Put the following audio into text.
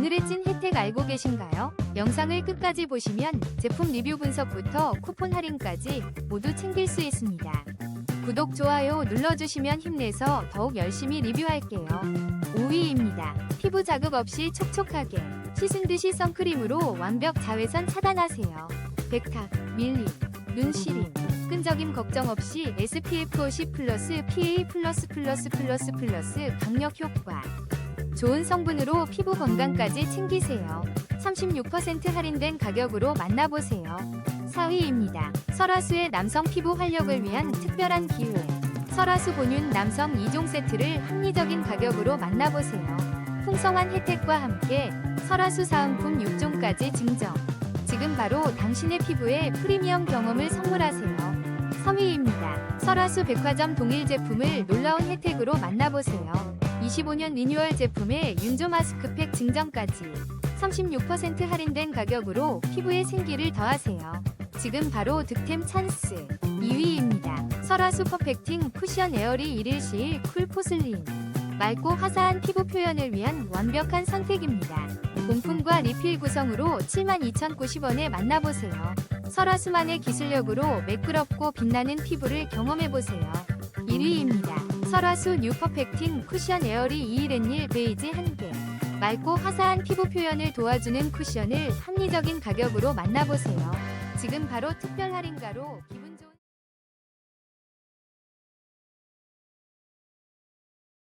오늘의 찐 혜택 알고 계신가요? 영상을 끝까지 보시면 제품 리뷰 분석부터 쿠폰 할인까지 모두 챙길 수 있습니다. 구독, 좋아요 눌러주시면 힘내서 더욱 열심히 리뷰할게요. 5위입니다. 피부 자극 없이 촉촉하게 씻은 듯이 선크림으로 완벽 자외선 차단하세요. 백탁, 밀림, 눈 시림, 끈적임 걱정 없이 SPF 50 플러스 PA 플러스 플러스 플러스 플러스 강력 효과. 좋은 성분으로 피부 건강까지 챙기세요. 36% 할인된 가격으로 만나보세요. 4위입니다. 설화수의 남성 피부 활력을 위한 특별한 기회. 설화수 본윤 남성 2종 세트를 합리적인 가격으로 만나보세요. 풍성한 혜택과 함께 설화수 사은품 6종까지 증정. 지금 바로 당신의 피부에 프리미엄 경험을 선물하세요. 3위입니다. 설화수 백화점 동일 제품을 놀라운 혜택으로 만나보세요. 25년 리뉴얼 제품에 윤조 마스크팩 증정까지 36% 할인된 가격으로 피부에 생기를 더하세요. 지금 바로 득템 찬스 2위입니다. 설화 수 퍼펙팅 쿠션 에어리 일일시일 쿨 포슬린 맑고 화사한 피부 표현을 위한 완벽한 선택입니다. 본품과 리필 구성으로 72,090원에 만나보세요. 설화수만의 기술력으로 매끄럽고 빛나는 피부를 경험해보세요. 1위입니다. 설화수 뉴 퍼펙팅 쿠션 에어리 2일앤일 베이지 1개 맑고 화사한 피부 표현을 도와주는 쿠션을 합리적인 가격으로 만나보세요. 지금 바로 특별 할인가로